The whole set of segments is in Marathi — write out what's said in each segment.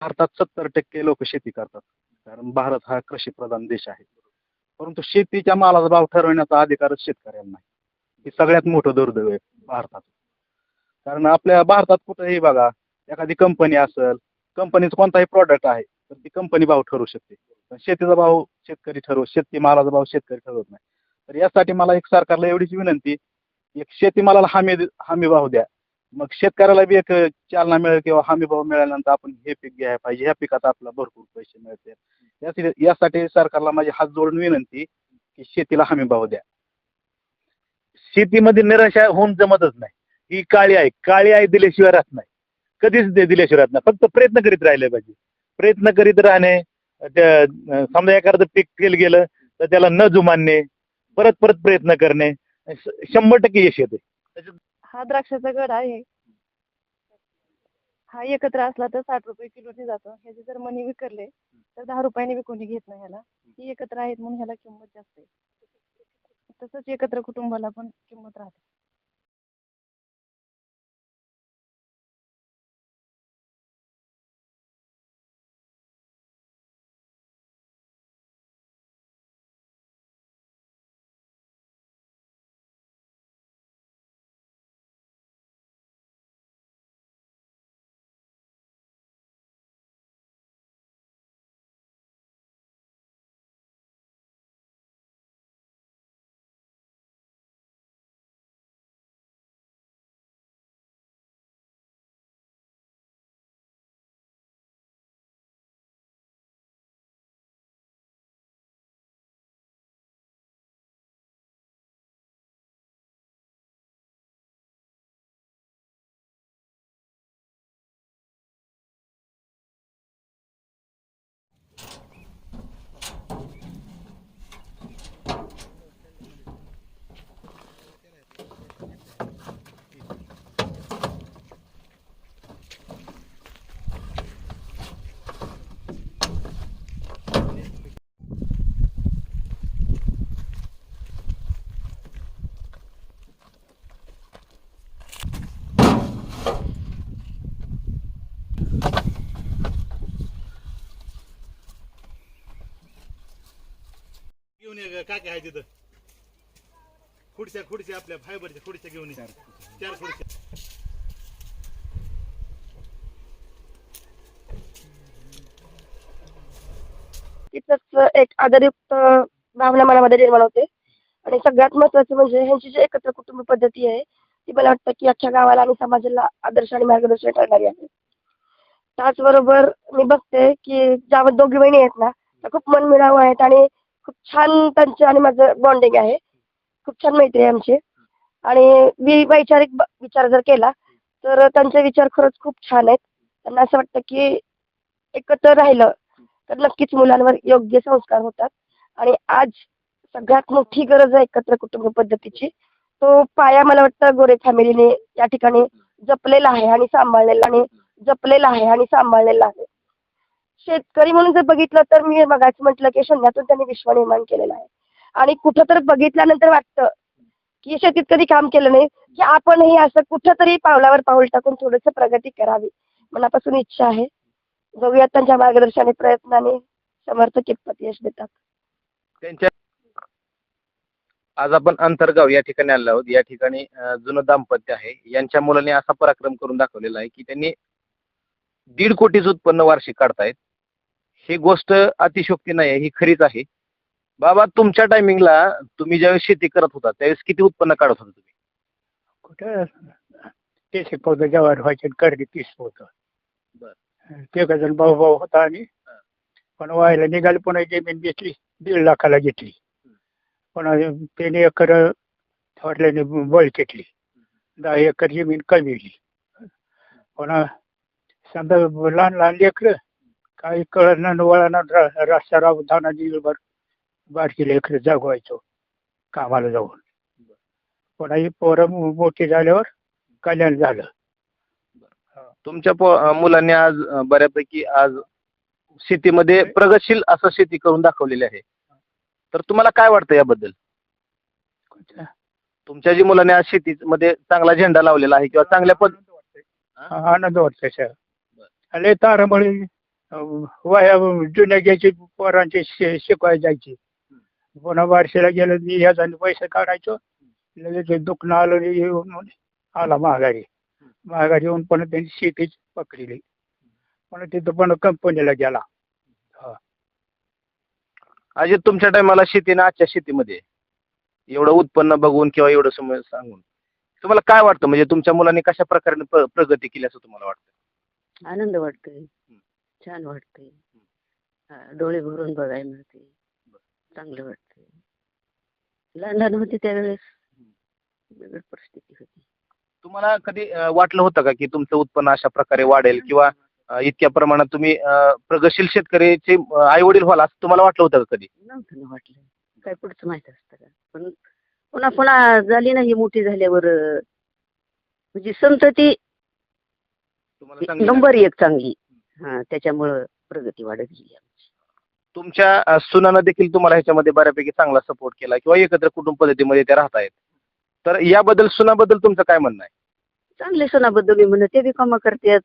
भारतात सत्तर टक्के लोक शेती करतात. कारण भारत हा कृषीप्रधान देश आहे. परंतु शेतीच्या मालाचा भाव ठरवण्याचा अधिकारच शेतकऱ्यांना हे सगळ्यात मोठं दुर्दैव आहे भारतात. कारण आपल्या भारतात कुठेही बघा एखादी कंपनी असेल कंपनीचं कोणताही प्रॉडक्ट आहे तर ती कंपनी भाव ठरवू शकते. पण शेतीचा भाव शेतकरी ठरवू शेती मालाचा भाव शेतकरी ठरवत नाही. तर यासाठी मला एक सरकारला एवढीच विनंती एक शेतीमालाला हमी हमी भाव द्या. मग शेतकऱ्याला बी एक चालना मिळेल किंवा हमी भाव मिळाल्यानंतर आपण हे पीक घ्यायला पाहिजे. ह्या पिकात आपल्याला भरपूर पैसे मिळते यासाठी यासाठी सरकारला माझी हात जोडून विनंती की शेतीला हमी भाव द्या. शेतीमध्ये निराशा होऊन जमतच नाही. ही काळी आहे काळी आहे दिल्याशिवाय राहत नाही. कधीच दिल्याशिवाय राहत नाही. फक्त प्रयत्न करीत राहिले पाहिजे. प्रयत्न करीत राहणे त्या समजा एखादं पीक केलं गेलं तर त्याला न जुमानणे परत परत प्रयत्न करणे शंभर टक्के यश येते. हा द्राक्षाचा गड आहे. हा एकत्र असला तर साठ रुपये किलोने जातो. ह्याचे जर मनी विकरले तर दहा रुपयाने विकून घेत नाही ह्याला. ही एकत्र आहेत म्हणून ह्याला किंमत जास्त आहे. तसंच एकत्र कुटुंबाला पण किंमत राहते घेऊन ये काय काय आहे तिथं. खुर्च्या खुर्च्या आपल्या फायबरच्या खुर्च्या घेऊन ये. चार खुर्च्या तिथंच एक आदरयुक्त भावना मनामध्ये निर्माण होते. आणि सगळ्यात महत्वाचं म्हणजे ह्यांची जी एकत्र कुटुंब पद्धती आहे ती मला वाटतं की अख्ख्या गावाला आणि समाजाला आदर्श आणि मार्गदर्शन ठरणारी आहे. त्याचबरोबर मी बघते की ज्या दोघी बहिणी आहेत ना त्या खूप मनमिळावू आहेत आणि खूप छान त्यांचे आणि माझं बॉन्डिंग आहे. खूप छान मैत्री आहे आमची. आणि मी वैचारिक ब- विचार जर केला तर त्यांचे विचार खरंच खूप छान आहेत. त्यांना असं वाटतं की एकत्र राहिलं तर नक्कीच मुलांवर योग्य संस्कार होतात. आणि आज सगळ्यात मोठी गरज आहे एकत्र कुटुंब पद्धतीची. तो पाया मला वाटतं गोरे फॅमिलीने या ठिकाणी जपलेला आहे आणि सांभाळलेला आणि जपलेला आहे आणि सांभाळलेला आहे. शेतकरी म्हणून जर बघितलं तर मी मगाच म्हटलं की शून्यातून त्यांनी विश्व निर्माण केलेलं आहे. आणि कुठं तर बघितल्यानंतर वाटतं की शेतीत कधी काम केलं नाही की आपणही असं कुठंतरी पावलावर पाऊल टाकून थोडस प्रगती करावी. मनापासून इच्छा आहे. बघूयात त्यांच्या मार्गदर्शनाने प्रयत्नाने समर्थ कितपत यश देतात. त्यांच्या आज आपण अंतरगाव या ठिकाणी आलो आहोत. या ठिकाणी जुनं दाम्पत्य आहे. यांच्या मुलाने असा पराक्रम करून दाखवलेला आहे की त्यांनी दीड कोटीच उत्पन्न वार्षिक काढतायत. ही गोष्ट अतिशोक्ती नाही आहे ही खरीच आहे. बाबा तुमच्या टायमिंगला तुम्ही ज्यावेळेस शेती करत होता त्यावेळेस किती उत्पन्न काढत होता तुम्ही? कुठं? तीस एक पौधं जवार व्हायचे कर्डी तीस बर. पौधं ते जण भाऊ भाऊ होता आणि पण व्हायला निघाली पुन्हा जमीन घेतली दीड लाखाला घेतली. पुन्हा त्याने एकर थोडल्याने बळ घेतली दहा एकर जमीन कमी पुन्हा समजा लहान लहान लेकरं काही कळणार वळणार रस्ता धावणार दिवसभर बारकी लेकरं जगवायचो कामाला जाऊन. पुन्हा ही पोरं मो- मोठी झाल्यावर कल्याण झालं. तुमच्या पो- मुलांनी आज अं, बऱ्यापैकी आज शेतीमध्ये प्रगतशील असं शेती करून दाखवलेली आहे. तर तुम्हाला काय वाटतं याबद्दल? तुमच्या जी मुलांनी आज शेतीमध्ये चांगला झेंडा लावलेला आहे किंवा चांगल्या पद आनंद वाटतोय. सर लय तारामळी अं, वह्या जुन्या घ्यायची पोरांचे शि- शिकवायला जायची. पुन्हा बारशेला गेलं की ह्याचा पैसे काढायचो. लगेच दुखणं आलं येऊन आला माघारी. माघारी येऊन पण त्यांनी शेतीच पकडली. पण तिथं पण कंपनीला गेला. अजय तुमच्या टायमाला शेतीनं आजच्या शेतीमध्ये? एवढं उत्पन्न बघून किंवा एवढं समज सांगून. तुम्हाला काय वाटतं? म्हणजे तुमच्या मुलांनी कशा प्रकारे प्र- प्रगती केली असं तुम्हाला वाटतं? आनंद वाटतोय. छान वाटतंय हा, डोळे भरून बघायला मिळते. चांगलं वाटतंय लहान लहान होते त्यावेळेस वेगळी परिस्थिती होती. तुम्हाला कधी अं, वाटलं होतं का की तुमचं उत्पन्न अशा प्रकारे वाढेल किंवा अं, इतक्या प्रमाणात तुम्ही अं, प्रगतशील शेतकऱ्याचे आई वडील व्हाल असं तुम्हाला वाटलं होतं का कधी? नव्हतं ना वाटलं. काय पुढचं माहीत असतं का? पण पुन्हा पुन्हा झाली ना ही मोठी झाल्यावर अं, म्हणजे संतती तुम्हाला चांगली नंबर एक चांगली. हा त्याच्यामुळं प्रगती वाढत गेली आमची. तुमच्या सुनानं देखील तुम्हाला ह्याच्यामध्ये बऱ्यापैकी चांगला सपोर्ट केला किंवा एकत्र कुटुंब पद्धतीमध्ये ते राहत आहेत तर याबद्दल सुनाबद्दल तुमचं काय म्हणणं आहे? चांगले सणाबद्दल मी म्हणत ते बी कामं करतात.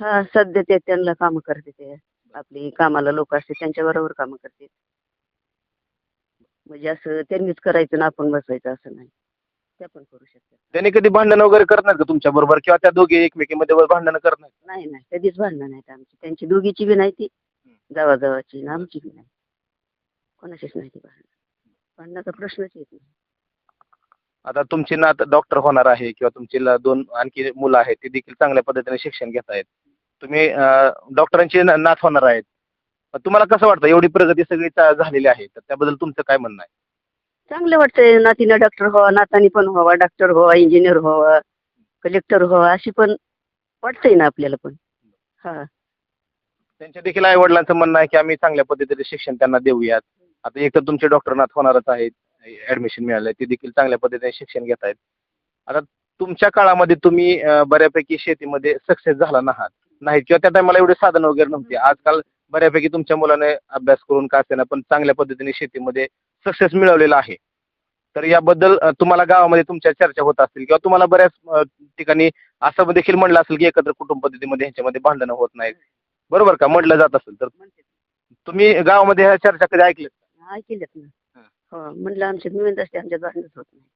हा सध्या ते त्यांना कामं करते ते. आपली कामाला लोक असते त्यांच्या बरोबर कामं करते म्हणजे असं त्यांनीच करायचं ना आपण बसायचं असं नाही. त्या पण करू शकतात. त्यांनी कधी भांडण वगैरे करणार का तुमच्या बरोबर? किंवा त्या दोघे एकमेकीमध्ये भांडण करणार नाही नाही. कधीच भांडणं नाहीत आमची. त्यांची दोघीची बी नाही ती. जावा जावाची ना आमची बी नाही. कोणाचीच नाही ती भांडणं. भांडणाचा प्रश्नच येत नाही. आता तुमची नात डॉक्टर होणार आहे किंवा तुमची ला- दोन आणखी मुलं आहेत ती देखील चांगल्या पद्धतीने शिक्षण घेत आहेत. तुम्ही अं, डॉक्टरांची ना- नात होणार आहेत. तुम्हाला कसं वाटतं? एवढी प्रगती सगळी चा- झालेली आहे. तर त्याबद्दल तुमचं काय म्हणणं आहे? चांगलं वाटतंय. नातीनं डॉक्टर व्हावा नातानी पण व्हावा डॉक्टर व्हावा इंजिनियर व्हावा कलेक्टर व्हावा अशी पण वाटतंय ना आपल्याला पण. हा. त्यांच्या देखील आई वडिलांचं म्हणणं आहे की आम्ही चांगल्या पद्धतीने शिक्षण त्यांना देऊयात. आता एक तर तुमचे डॉक्टर नाथ होणारच आहेत ऍडमिशन मिळालं ते देखील चांगल्या पद्धतीने शिक्षण घेत आहेत. आता तुमच्या काळामध्ये तुम्ही अं, बऱ्यापैकी शेतीमध्ये सक्सेस झाला नाहात. नाही किंवा त्या टायमाला एवढे साधन वगैरे नव्हते. आजकाल बऱ्यापैकी तुमच्या मुलाने अभ्यास करून का असेना पण चांगल्या पद्धतीने शेतीमध्ये सक्सेस मिळवलेला आहे. तर याबद्दल तुम्हाला गावामध्ये तुमच्या चर्चा होत असतील किंवा तुम्हाला बऱ्याच ठिकाणी असं देखील म्हणलं असेल की एकत्र कुटुंब पद्धतीमध्ये ह्याच्यामध्ये भांडणं होत नाहीत. बरोबर का? म्हटलं जात असेल तर. तुम्ही गावामध्ये ह्या चर्चा कधी ऐकल्या? ऐकलेत ना. हो. म्हणलं आमच्यात मिळून असते आमच्यात भांडणच होत नाही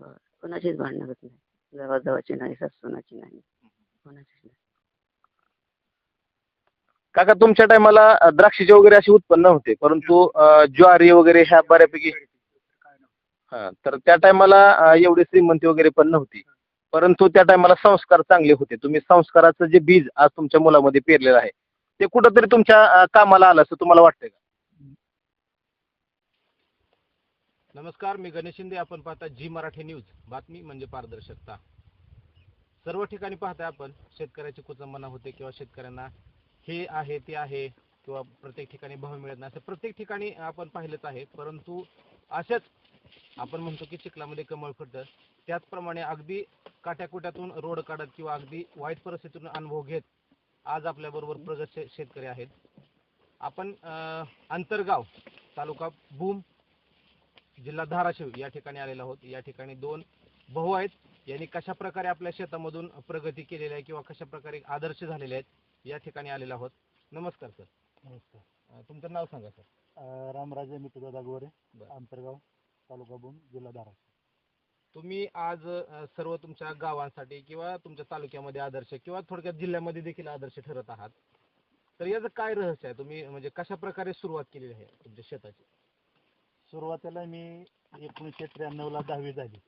हो कोणाचीच भांडणं होत नाही जावाजावाची नाही सासूनाची नाही. कोणाचीच नाही. काका तुमच्या टायमाला द्राक्षाचे वगैरे असे उत्पन्न होते परंतु ज्वारी वगैरे ह्या बऱ्यापैकी हा तर त्या टायमाला एवढी श्रीमंती वगैरे पण नव्हती. परंतु त्या टायमाला संस्कार चांगले होते. तुम्ही संस्काराचं जे बीज आज तुमच्या मुलामध्ये पेरलेलं आहे ते कुठंतरी तुमच्या कामाला आलं असं तुम्हाला वाटतंय का? नमस्कार मी गणेश शिंदे. आपण पाहता जी मराठी न्यूज. बातमी म्हणजे पारदर्शकता. सर्व ठिकाणी पाहताय आपण. शेतकऱ्याची कुचंबना होते किंवा शेतकऱ्यांना हे आहे ते आहे किंवा प्रत्येक ठिकाणी भाव मिळत नाही असं प्रत्येक ठिकाणी आपण पाहिलंच आहे. परंतु अशाच आपण म्हणतो की चिखलामध्ये कमळ फुटतं त्याचप्रमाणे अगदी काट्याकुट्यातून रोड काढत किंवा अगदी वाईट परिस्थितीतून अनुभव घेत आज आपल्याबरोबर प्रगत शेतकरी आहेत. आपण अं, आंतरगाव तालुका भूम जिल्हा धाराशिव या ठिकाणी आलेलो आहोत. या ठिकाणी दोन भाऊ आहेत. यांनी कशा प्रकारे आपल्या शेतामधून प्रगती केलेली आहे किंवा कशा प्रकारे आदर्श झालेले आहेत या ठिकाणी आलेलो आहोत. नमस्कार सर. नमस्कार. तुमचं नाव सांगा सर. रामराजे मित्रदादा गोरे बरं. आंतरगाव तालुका बोम जिल्हा धाराशिव. तुम्ही आज अ, सर्व तुमच्या गावांसाठी किंवा तुमच्या तालुक्यामध्ये आदर्श किंवा थोडक्यात जिल्ह्यामध्ये देखील आदर्श ठरत आहात. तर याचं काय रहस्य आहे? तुम्ही म्हणजे कशा प्रकारे सुरुवात केलेली आहे तुमच्या शेताची? सुरुवातीला मी एकोणीसशे त्र्याण्णवला दहावी झाली.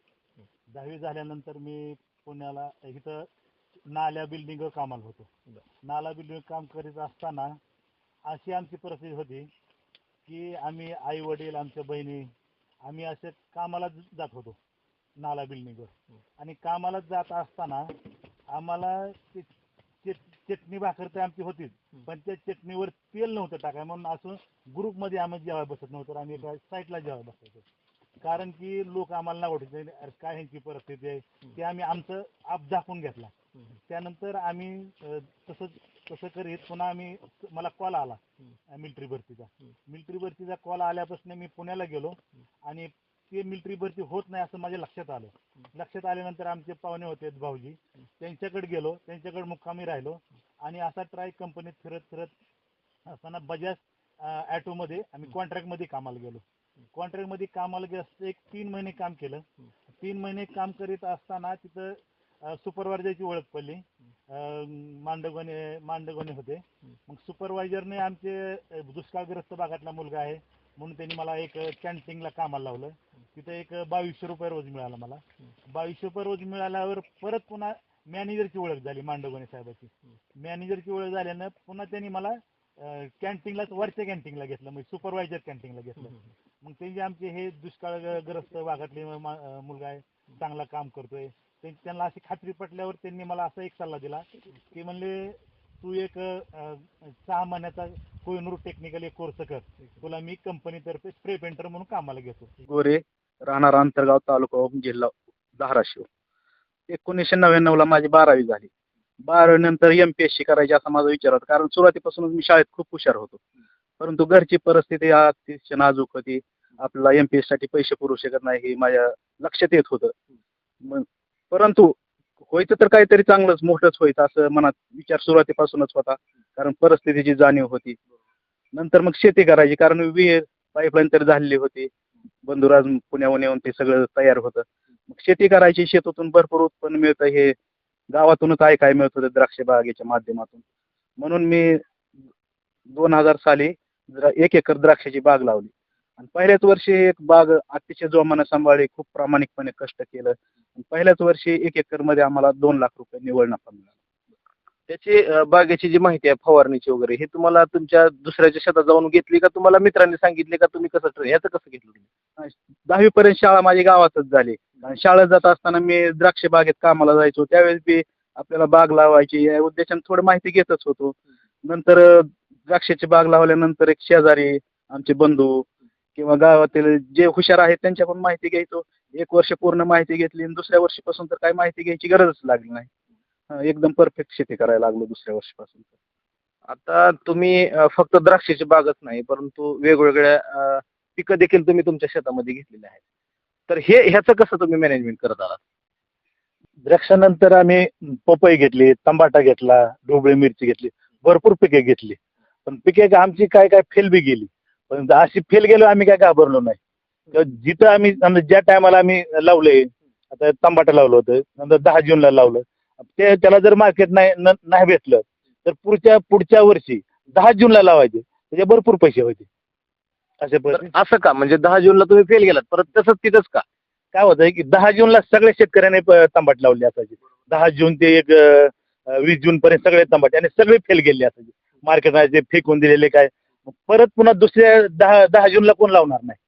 दहावी झाल्यानंतर मी पुण्याला इथं नाल्या बिल्डिंगवर कामाला होतो. नाला बिल्डिंग काम करीत असताना अशी आमची परिस्थिती होती की आम्ही आई वडील आमच्या बहिणी आम्ही असे कामाला जात होतो नाला बिल्डिंगवर आणि कामाला जात असताना आम्हाला चटणी भाकर तर आमची होतीच. पण त्या चटणीवर तेल नव्हतं टाकाय म्हणून असं ग्रुपमध्ये आम्ही जेवाय बसत नव्हतो. आम्ही एका साईडला जेवाय बसायचो. कारण की लोक आम्हाला नाव ठेवते अरे काय ह्यांची परिस्थिती आहे? ते आम्ही आमचं आप दाखवून घेतला. त्यानंतर आम्ही अं, तसंच तसं करीत पुन्हा आम्ही मला कॉल आला मिलिटरी भरतीचा. मिलिटरी भरतीचा कॉल आल्यापासून मी पुण्याला गेलो आणि ते मिलिटरी भरती होत नाही असं माझ्या लक्षात आलं. लक्षात आल्यानंतर आमचे पाहुणे होते भाऊजी. त्यांच्याकडे गेलो. त्यांच्याकडे मुक्कामी राहिलो. आणि असा ट्राय कंपनीत फिरत फिरत असताना बजाज ॲटोमध्ये आम्ही कॉन्ट्रॅक्टमध्ये कामाला गेलो. कॉन्ट्रॅक्टमध्ये कामाला जास्त एक तीन महिने काम केलं. तीन महिने काम करीत असताना तिथं सुपरवायझरची ओळख पडली. मांडगोने मांडगोने होते. मग सुपरवायझरने आमचे दुष्काळग्रस्त भागातला मुलगा आहे. म्हणून त्यांनी मला एक कॅन्टीनला कामाला लावलं. तिथं एक बावीसशे रुपये रोज मिळाला मला. बावीसशे रुपये रोज मिळाल्यावर परत पुन्हा मॅनेजरची ओळख झाली मांडगोने साहेबाची. मॅनेजरची ओळख झाल्यानं पुन्हा त्यांनी मला कॅन्टीनला वरच्या कॅन्टीनला घेतलं. म्हणजे सुपरवायझर कॅन्टीनला घेतलं. मग त्यांचे आमचे हे दुष्काळग्रस्त भागातले मा- मुलगा आहे चांगला काम करतोय ते- त्यांना अशी खात्री पटल्यावर त्यांनी मला असा एक सल्ला दिला की म्हणले तू एक अं, सहा महिन्याचा कोहिनूर टेक्निकल एक कोर्स कर. तुला मी कंपनीतर्फे स्प्रे पेंटर म्हणून कामाला घेतो. गोरे राहणार अंतरगाव तालुका जिल्हा धाराशिव. एकोणीसशे नव्याण्णव ला माझी बारावी झाली. बारावी नंतर एम पी एस सी करायची असा माझा विचार होता. कारण सुरुवातीपासूनच मी शाळेत खूप हुशार होतो. परंतु घरची परिस्थिती अतिशय नाजूक होती. आपल्याला एम पी साठी पैसे पुरू शकत नाही हे माझ्या लक्षात येत होतं. परंतु व्हायचं तर काहीतरी चांगलंच मोठंच व्हायचं असं मनात विचार सुरुवातीपासूनच होता. कारण परिस्थितीची जाणीव होती. नंतर मग शेती करायची कारण विहीर पाईपलाईन तर झालेली होती. बंधुराज पुण्याहून येऊन ते सगळं तयार होतं. मग शेती करायची शेतातून भरपूर उत्पन्न मिळतं. हे गावातूनच ऐकाय मिळत होतं द्राक्ष बागेच्या माध्यमातून. म्हणून मी दोन हजार साली एक एकर द्राक्षाची बाग लावली. आणि पहिल्याच वर्षी एक बाग अतिशय जोमानं सांभाळली खूप प्रामाणिकपणे कष्ट केलं. पहिल्याच वर्षी एक एकरमध्ये आम्हाला दोन लाख रुपये निवड नफा मिळाला. त्याची बागेची जी माहिती आहे फवारणीची वगैरे हे तुम्हाला तुमच्या दुसऱ्याच्या शेतात जाऊन घेतली का? तुम्हाला मित्रांनी सांगितले का? तुम्ही कसं ट्रे- ह्याचं कसं घेतलं तुम्ही? दहावी पर्यंत शाळा माझी गावातच झाली. आणि शाळेत जात असताना मी द्राक्ष बागेत कामाला जायचो. त्यावेळेस बी आपल्याला बाग लावायची या उद्देशाने थोडी माहिती घेतच होतो. नंतर द्राक्षाची बाग लावल्यानंतर एक शेजारी आमचे बंधू किंवा गावातील जे हुशार आहेत त्यांच्याकडून माहिती घ्यायचो. एक वर्ष पूर्ण माहिती घेतली आणि दुसऱ्या वर्षीपासून तर काही माहिती घ्यायची गरजच लागली नाही. एकदम परफेक्ट शेती करायला लागलो दुसऱ्या वर्षीपासून आता तुम्ही फक्त द्राक्षाची बागच नाही परंतु वेगवेगळ्या पिकं देखील तुम्ही तुमच्या शेतामध्ये घेतलेली आहेत. तर हे ह्याचं कसं तुम्ही मॅनेजमेंट करत आलात द्राक्षानंतर आम्ही पपई घेतली तंबाटा घेतला ढोबळी मिरची घेतली भरपूर पिके घेतली. पण पिके का आमची काय काय फेल बी गेली. पण अशी फेल गेलो आम्ही काय घाबरलो नाही. जिथं आम्ही ज्या टायमाला आम्ही लावले आता तंबाटा लावलं होतं नंतर दहा जूनला लावलं. ते त्याला जर मार्केट नाही नाही भेटलं तर पुढच्या पुढच्या वर्षी दहा जूनला लावायचे. त्याचे भरपूर पैसे होते असे असं का? म्हणजे दहा जूनला तुम्ही फेल गेलात परत तसंच तिथंच का? काय होतंय की दहा जूनला सगळ्या शेतकऱ्याने तंबाट लावली असायची. दहा जून ते एक वीस जून पर्यंत सगळे तंबाट आणि सगळे फेल गेले असायचे. मार्केटमध्ये फेकून दिलेले काय? परत पुन्हा दुसऱ्या दहा दहा जूनला कोण लावणार नाही?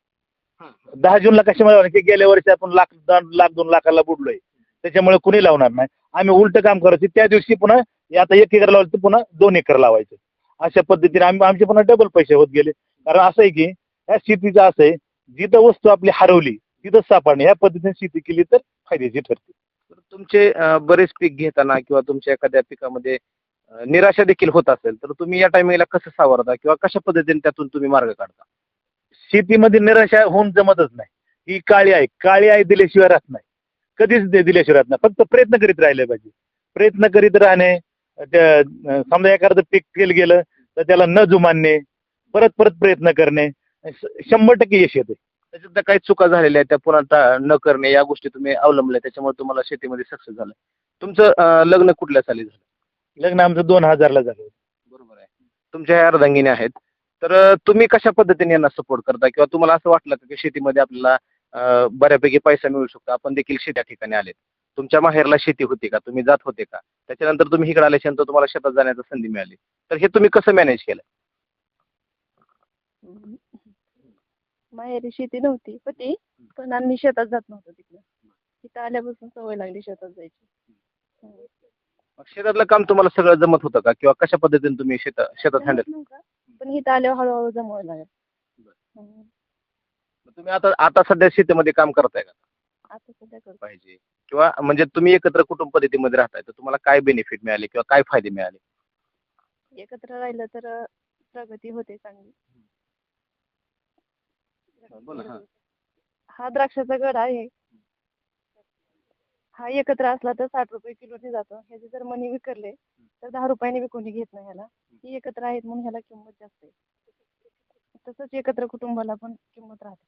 दहा जूनला कशामुळे लावणार? की गेल्या वर्षी आपण लाख दोन लाख दोन लाखाला बुडलोय. त्याच्यामुळे कुणी लावणार नाही? आम्ही उलट काम करायचं. त्या दिवशी पुन्हा आता एक एकर लावलं तर पुन्हा दोन एकर लावायचं. अशा पद्धतीने आम्ही आमचे पुन्हा डबल पैसे होत गेले. कारण असं आहे की ह्या शेतीचं असं आहे जिथं वस्तू आपली हरवली तिथं सापडणे. ह्या पद्धतीने शेती केली तर फायद्याची ठरते. तुमचे बरेच पीक घेताना किंवा तुमच्या एखाद्या पिकामध्ये निराशा देखील होत असेल तर तुम्ही या टायमिंगला कसं सावरता किंवा कशा पद्धतीने त्यातून तुम्ही मार्ग काढता? शेतीमध्ये निराशा होऊन जमतच नाही. ही काळी आहे काळी आहे दिल्याशिवाय राहत नाही. कधीच दिल्याशिवाय राहत नाही. फक्त प्रयत्न करीत राहिले पाहिजे. प्रयत्न करीत राहणे त्या समजा एखादं पीक केलं गेलं तर त्याला न जुमानणे परत परत प्रयत्न करणे शंभर टक्के यश येते. त्याच्यात काही चुका झालेल्या आहेत त्या पुन्हा न करणे या गोष्टी तुम्ही अवलंबल्या त्याच्यामुळे तुम्हाला शेतीमध्ये सक्सेस झालं तुमचं लग्न कुठल्या साली झालं? लग्न आमचं दोन हजारला झालं बरोबर आहे. तुमच्या ह्या अर्धांगिनी आहेत. तर तुम्ही कशा पद्धतीने यांना सपोर्ट करता? किंवा तुम्हाला असं वाटलं का की शेतीमध्ये आपल्याला अं, बऱ्यापैकी पैसा मिळू शकतो? आपण देखील शेती त्या ठिकाणी आलेत. तुमच्या माहेरला शेती होती का? तुम्ही जात होते का? त्याच्यानंतर तुम्ही इकडे आल्याच्यानंतर तुम्हाला शेतात जाण्याची संधी मिळाली. तर हे तुम्ही कसं मॅनेज केलं? माहेरी शेती नव्हती होती. पण आम्ही शेतात जात नव्हतो तिकडं. तिथं आल्यापासून सवय लागली शेतात जायची. हम्म. मग शेतातलं काम तुम्हाला सगळं जमत होतं का? किंवा कशा पद्धतीने तुम्ही शेतात शेतात हँडल पण इथं आल्यावर हळूहळू जमवायला लागेल. तुम्ही आता आता सध्या शेतीमध्ये काम करताय का? आता सध्या करतो पाहिजे. किंवा म्हणजे तुम्ही एकत्र कुटुंब पद्धतीमध्ये राहताय तर तुम्हाला काय बेनिफिट मिळाले किंवा काय फायदे मिळाले? एकत्र राहिलं तर प्रगती होते चांगली. बोला, हा. हा द्राक्षाचा गड आहे. हा एकत्र असला तर साठ रुपये किलोने जातो. ह्याचे जर मनी विकरले तर दहा रुपयाने बी कोणी घेत नाही ह्याला. ही एकत्र आहेत म्हणून ह्याला किंमत जास्त आहे. तसंच एकत्र कुटुंबाला पण किंमत राहते.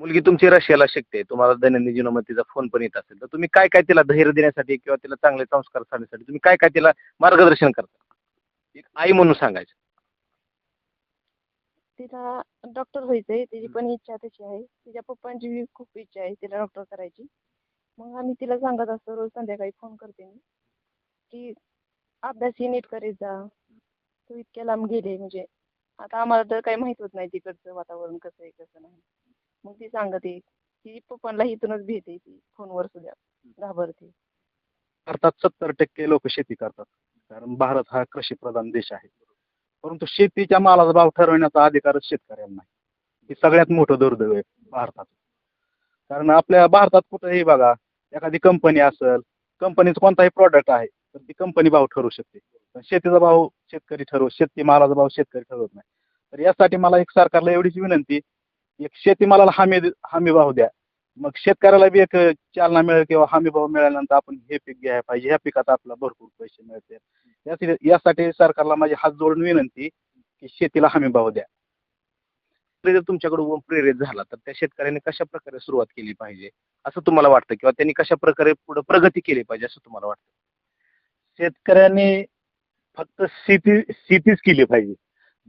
मुलगी तुमची रशियाला शिकते. तुम्हाला दैनंदिन जीवनामध्ये तिचा फोन पण येत असेल. तर तुम्ही काय काय तिला धैर्य देण्यासाठी किंवा तिला चांगले संस्कार सांगण्यासाठी तुम्ही काय काय तिला मार्गदर्शन करता? एक आई म्हणून सांगायचं. तिला डॉक्टर व्हायचंय. तिची पण इच्छा तशी आहे. तिच्या पप्पांची बी खूप इच्छा आहे तिला डॉक्टर करायची. मग आम्ही तिला सांगत असतो रोज संध्याकाळी फोन करते मी की अभ्यासही नीट करीत जा. तू इतक्या लांब गेले म्हणजे. आता आम्हाला तर काही माहीत होत नाही तिकडचं वातावरण कसं आहे कसं नाही. मग ती सांगते ती पप्पांना इथूनच भेटे ती फोनवर सुद्धा घाबरते. भारतात सत्तर टक्के लोक शेती करतात. कारण भारत हा कृषीप्रधान देश आहे. परंतु शेतीच्या मालाचा भाव ठरवण्याचा अधिकारच शेतकऱ्यांना नाही. हे सगळ्यात मोठं दुर्दैव आहे भारतात कारण आपल्या भारतात कुठंही बघा एखादी कंपनी असेल कंपनीचं कोणताही प्रॉडक्ट आहे तर ती कंपनी भाव ठरवू शकते. पण शेतीचा भाव शेतकरी ठरवू शेती मालाचा भाव शेतकरी ठरवत नाही. तर यासाठी मला एक सरकारला एवढीच विनंती एक शेतीमालाला हमी हमी भाव द्या. मग शेतकऱ्याला बी एक चालना मिळेल किंवा हमी भाव मिळाल्यानंतर आपण हे पीक घ्यायला पाहिजे ह्या पिकात आपल्याला भरपूर पैसे मिळतील. यासाठी यासाठी सरकारला माझी हात जोडून विनंती की शेतीला हमी भाव द्या. जर तुमच्याकडून प्रेरित झाला तर त्या शेतकऱ्यांनी कशा प्रकारे सुरुवात केली पाहिजे? असं तुम्हाला वाटतं? किंवा त्यांनी कशा प्रकारे पुढे प्रगती केली पाहिजे असं तुम्हाला वाटतं? शेतकऱ्यांनी फक्त शेती शेतीच केली पाहिजे.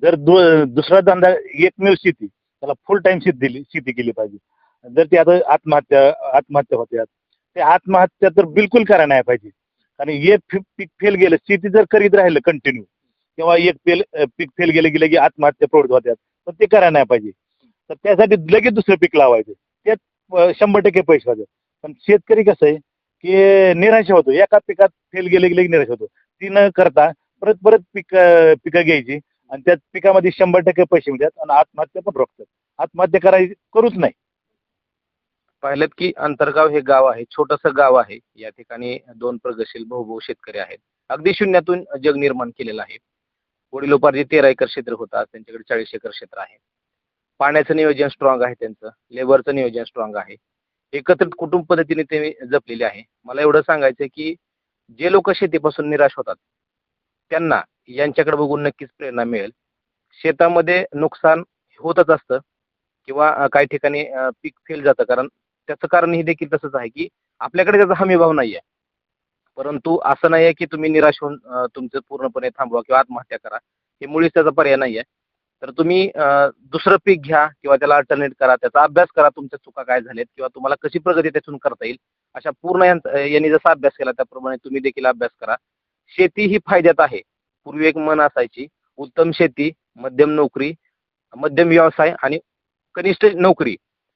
जर दु दुसरा धंदा एकमेव शेती त्याला फुल टाइम शेती दिली शेती केली पाहिजे. जर ते आता आत्महत्या आत्महत्या होत्या ते आत्महत्या तर बिलकुल करा नाही पाहिजे. कारण एक पीक फेल गेलं शेती जर करीत राहिलं कंटिन्यू किंवा एक फेल पीक फेल गेलं गेलं की आत्महत्या प्रवृत्त होत्यात. तर ते करायला नाही पाहिजे. तर त्यासाठी लगेच दुसरं पीक लावायचं. त्यात शंभर टक्के पैसे होतात पण शेतकरी कसं आहे की निराश होतो. एका पिकात फेल गेले गेले निराश होतो. ती न करता परत परत पिक पिकं घ्यायची आणि त्या पिकामध्ये शंभर टक्के पैसे मिळतात आणि आत्महत्या पण रोखतात. आत्महत्या करायची करूच नाही. पाहिलं की अंतरगाव हे गाव आहे छोटस गाव आहे. या ठिकाणी दोन प्रगतशील बहुभाऊ शेतकरी आहेत. अगदी शून्यातून जग निर्माण केलेलं आहे. वडिलोपार्जित तेरा एकर क्षेत्र होता. त्यांच्याकडे चाळीस एकर क्षेत्र आहे. पाण्याचं नियोजन स्ट्रॉंग आहे त्यांचं. लेबरचं नियोजन स्ट्रॉंग आहे. एकत्रित कुटुंब पद्धतीने ते जपलेले आहे. मला एवढं सांगायचं की जे लोक शेतीपासून निराश होतात त्यांना यांच्याकडे बघून नक्कीच प्रेरणा मिळेल. शेतामध्ये नुकसान होतच असतं किंवा काही ठिकाणी पीक फेल जातं. कारण त्याचं कारण हे देखील तसंच आहे की आपल्याकडे त्याचा हमीभाव नाही आहे परंतु असं नाही आहे की तुम्ही निराश होऊन तुमचं पूर्णपणे थांबवा किंवा आत्महत्या करा. हे मुळीच त्याचा पर्याय नाही आहे तर तुम्ही दुसरं पीक घ्या किंवा त्याला अल्टरनेट करा. त्याचा अभ्यास करा तुमच्या चुका काय झाल्यात किंवा तुम्हाला कशी प्रगती त्यातून करता येईल. अशा पूर्ण यांनी जसा अभ्यास केला त्याप्रमाणे तुम्ही देखील अभ्यास करा. शेती ही फायद्यात आहे. पूर्वी एक मन असायची उत्तम शेती मध्यम नोकरी मध्यम व्यवसाय आणि कनिष्ठ नोकरी.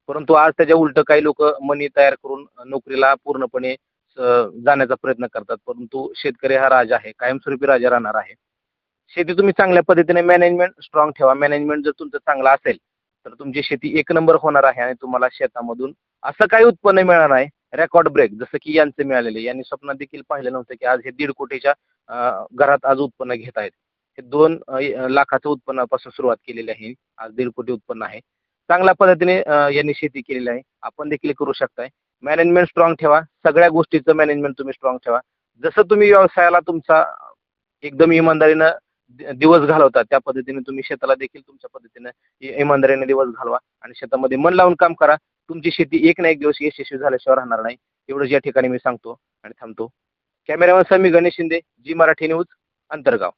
परंतु आज त्याच्या उलट काही लोक मनी तयार करून नोकरीला पूर्णपणे जाण्याचा प्रयत्न करतात. परंतु शेतकरी हा राजा आहे कायमस्वरूपी राजा राहणार आहे. शेती तुम्ही चांगल्या पद्धतीने मॅनेजमेंट स्ट्रॉंग ठेवा. मॅनेजमेंट जर तुमचं चांगलं असेल तर तुमची शेती एक नंबर होणार आहे आणि तुम्हाला शेतामधून असं काही उत्पन्न मिळणार नाही. रेकॉर्ड ब्रेक जसं की यांचं मिळालेले यांनी स्वप्नात देखील पाहिलं नव्हतं की आज हे दीड कोटीच्या घरात आज उत्पन्न घेत आहेत. हे दोन लाखाचं उत्पन्नापासून सुरुवात केलेली आहे. आज दीड कोटी उत्पन्न आहे. चांगल्या पद्धतीने यांनी शेती केलेली आहे. आपण देखील करू शकताय. मॅनेजमेंट स्ट्रॉंग ठेवा. सगळ्या गोष्टीचं मॅनेजमेंट तुम्ही स्ट्रॉंग ठेवा. जसं तुम्ही व्यवसायाला तुमचा एकदम इमानदारीनं दिवस घालवता त्या पद्धतीने तुम्ही शेताला देखील तुमच्या पद्धतीने इमानदारीने दिवस घालवा आणि शेतामध्ये मन लावून काम करा. तुमची शेती एक ना एक दिवस यशस्वी झाल्याशिवाय राहणार नाही. एवढंच या ठिकाणी मी सांगतो आणि थांबतो. Cameraman Sami Ganesh Shinde Zee Marathi News Antargaon.